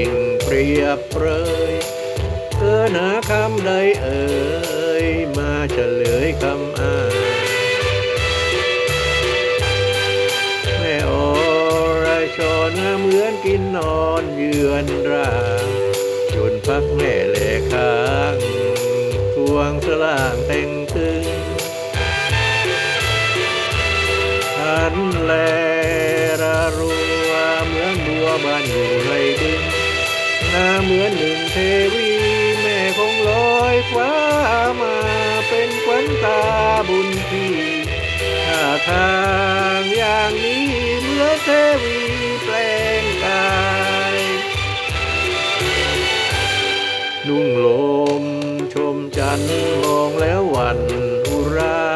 ิ่งเปรียบเปรยเกินหาคำใดเอ่ยมาเฉลยคำอ้างแม่อรชอนเหมือนกินนอนเยือนร่างจนพักแม่แหลค้างทวงสล่างเต็งตึงทันแลระรัวเมือนบัวบานอยู่ไรดึง น้าเหมือนหนึ่งเทวี แม่คงลอยฟ้ามาเป็นขวัญตาบุญพี่ท่าทางอย่างนี้เหมื่อนเทวีแปลงกายนุ่งลมชมจันทร์มองแล้วหวันอุรา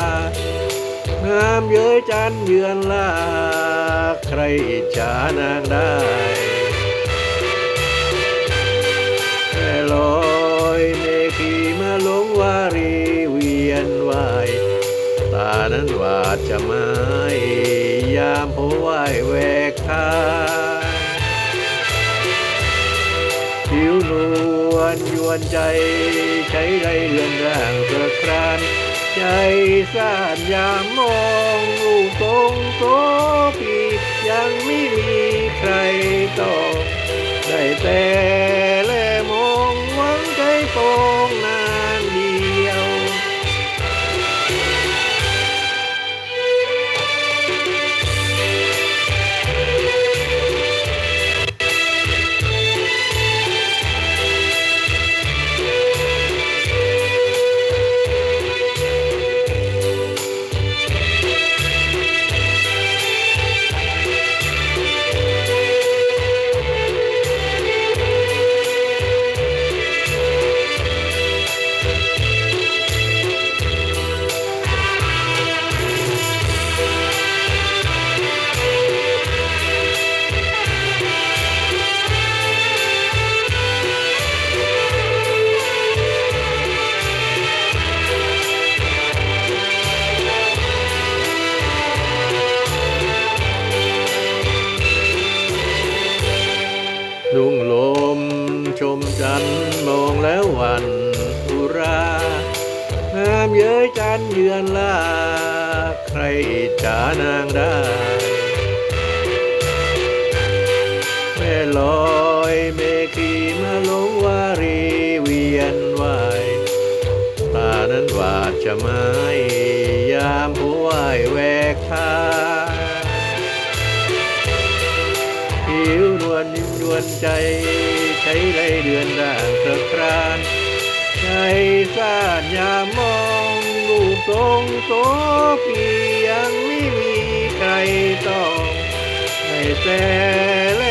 งามเย้ยจันเยือนลา ใครอิจฉานางได้ รีเวียนวายตานั้นหวาดจะไม้ยามโพไหวแหวกทางผิวนวลยวนใจ ใช้ไรเรื่อนร่างเกิดครานใจสานยามมองลูกตรงโตปียังไม่มีใครตอบได้แต่แลมองหวังใจปองนา ชมจันมองแล้ววันอุรางามเย้ยจันเยือนลา ใครจานางได้ แม่ลอยเมขีมาลงวารีเวียนวายตานั้นหวาดจะไม้ยามผู้ไหวแหวกทาผิวนวลนิ่มนวลใจ ช้ไรเดือนด่างสะครานใจซ่านยามมองลูกทรงโสพียังไม่มีใครต้องให้แต่